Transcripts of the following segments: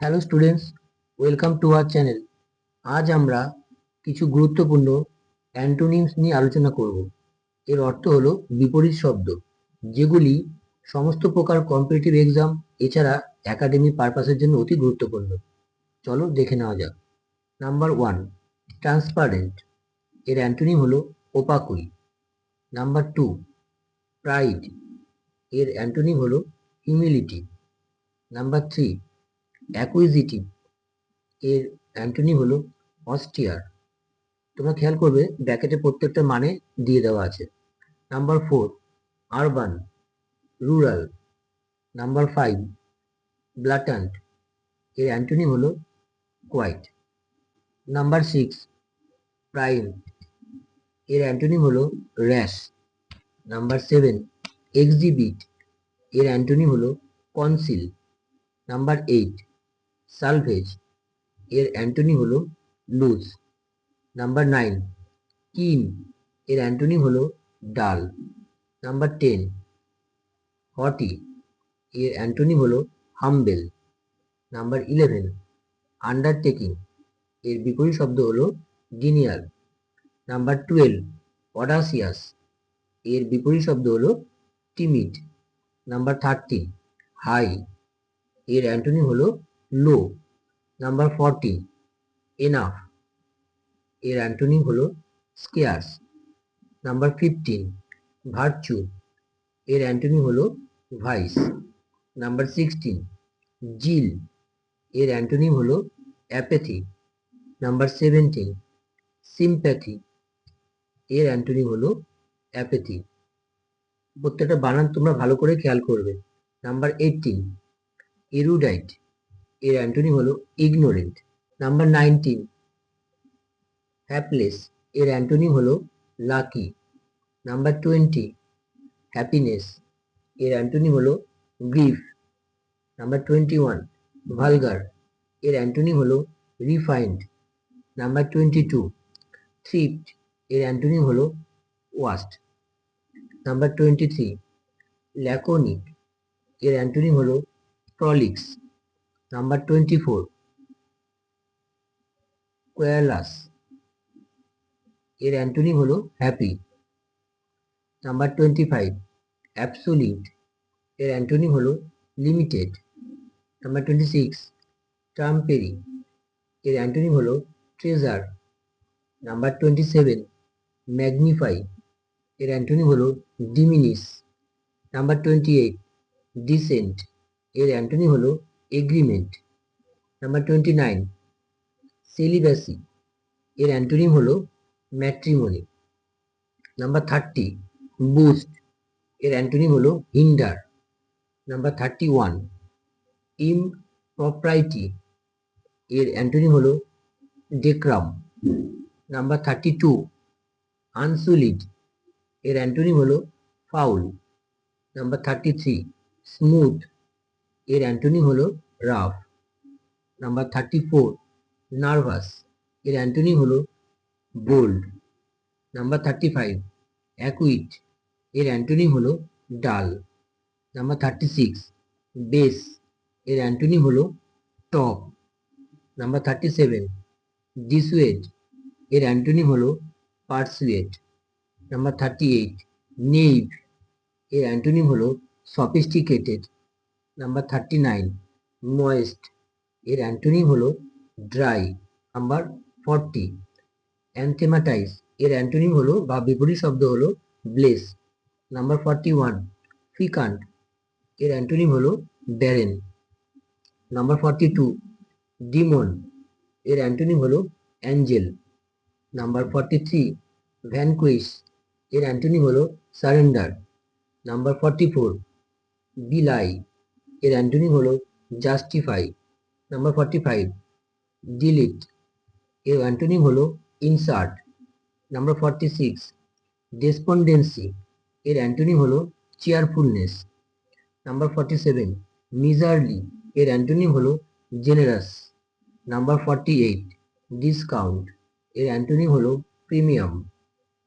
Hello students welcome to our channel আজ আমরা কিছু গুরুত্বপূর্ণ অ্যান্টোনিমস নিয়ে আলোচনা করব। এর অর্থ হলো বিপরীত শব্দ, যেগুলি সমস্ত প্রকার কম্পিটিটিভ এক্সাম এছাড়া একাডেমি পারপাসের জন্য অতি গুরুত্বপূর্ণ। চলো দেখে নেওয়া যাক। নাম্বার ওয়ান ট্রান্সপারেন্ট এর অ্যান্টোনিম হলো ওপাকুই নাম্বার টু প্রাইড এর অ্যান্টোনিম হলো হিউমিলিটি নাম্বার থ্রি অ্যাকুইজিটিভ এর অ্যান্টোনি হলো অস্টিয়ার তোমরা খেয়াল করবে ব্র্যাকেটে প্রত্যেকটা মানে দিয়ে দেওয়া আছে। Number four urban rural number five blatant এর অ্যান্টোনি হলো কোয়াইট নাম্বার সিক্স প্রাইম এর অ্যান্টোনি হলো র্যাশ নাম্বার সেভেন এক্সিবিট এর অ্যান্টোনি হলো কনসিল নাম্বার এইট সালভেজ। এর অ্যান্টনি হলো লুজ। Number nine, keen. এর অ্যান্টনি হলো ডাল। Number ten, haughty. এর অ্যান্টনি হলো হাম্বেল। Number eleven, undertaking. এর বিপরীত শব্দ হলো গিনিয়াল। Number twelve, audacious. এর বিপরীত শব্দ হলো টিমিড। Number thirteen, high. এর অ্যান্টনি হলো লো নাম্বার ফর্টি এনাফ এর অ্যান্টোনি হলো স্কেয়ার্স নাম্বার ফিফটিন ভার্চু এর অ্যান্টোনি হলো ভাইস নাম্বার সিক্সটিন জিল এর অ্যান্টোনি হলো অ্যাপেথি নাম্বার সেভেন্টিন সিম্প্যাথি এর অ্যান্টোনি হলো অ্যাপেথি প্রত্যেকটা বানান তোমরা ভালো করে খেয়াল করবে। নাম্বার এইটিন এরুডাইট এর অ্যান্টোনি হলো ইগনোরেন্ট নাম্বার নাইনটিন হ্যাপলেস এর অ্যান্টোনি হলো লাকি নাম্বার টোয়েন্টি হ্যাপিনেস এর অ্যান্টোনি হলো grief number twenty one vulgar এর অ্যান্টোনি হলো refined number twenty two thrift এর অ্যান্টোনি হলো waste number twenty three laconic এর অ্যান্টোনি হলো prolix number twenty four querulous এর অ্যান্টোনি হলো happy. Number twenty five absolute এর অ্যান্টোনি হলো limited number twenty six trumpery এর অ্যান্টোনি হলো treasure number twenty seven magnify এর অ্যান্টোনি হলো diminish number twenty eight dissent এর অ্যান্টোনি হলো agreement number twenty nine celibacy এর অ্যান্টোনিম হলো ম্যাট্রিমনি নাম্বার থার্টি বুস্ট এর অ্যান্টোনিম হলো hinder number thirty one propriety এর অ্যান্টোনিম হলো decorum number thirty two unsullied এর অ্যান্টোনিম হলো foul number thirty three smooth এর অ্যান্টোনিম হলো rough. Number thirty four nervous. এর অ্যান্টোনিম হলো bold. Number thirty five acute. এর অ্যান্টোনিম হলো dull. Number thirty six base. এর অ্যান্টোনিম হলো top. Number thirty seven dissuade. এর অ্যান্টোনিম হলো persuade. Number thirty eight naive. এর অ্যান্টোনিম হলো sophisticated. Number thirty nine moist এর অ্যান্টোনিম হলো ড্রাই নাম্বার ফর্টি অ্যান্থেমাটাইজ এর অ্যান্টোনিম হলো বা বিপরীত শব্দ হলো bless number forty one fecund এর অ্যান্টোনিম হলো barren number forty two demon এর অ্যান্টোনিম হলো angel number forty three vanquish এর অ্যান্টোনিম হলো সারেন্ডার নাম্বার ফর্টি ফোর বিলাই এর অ্যান্টোনিম হলো justify number forty five delete এর অ্যান্টোনিম হলো insert number forty six despondency এর অ্যান্টোনিম হলো cheerfulness number forty seven miserly এর অ্যান্টোনিম হলো generous number forty eight discount এর অ্যান্টোনিম হলো premium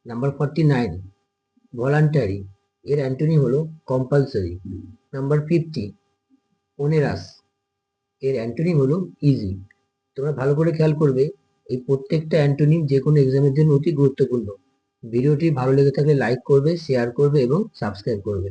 number forty nine voluntary এর অ্যান্টোনিম হলো কম্পালসারি নাম্বার ফিফটি ওনেরাস এর অ্যান্টোনিম হলো ইজি তোমরা ভালো করে খেয়াল করবে, এই প্রত্যেকটা অ্যান্টোনিম যে কোনো এক্সামের জন্য অতি গুরুত্বপূর্ণ। ভিডিওটি ভালো লেগে থাকলে লাইক করবে শেয়ার করবে এবং সাবস্ক্রাইব করবে।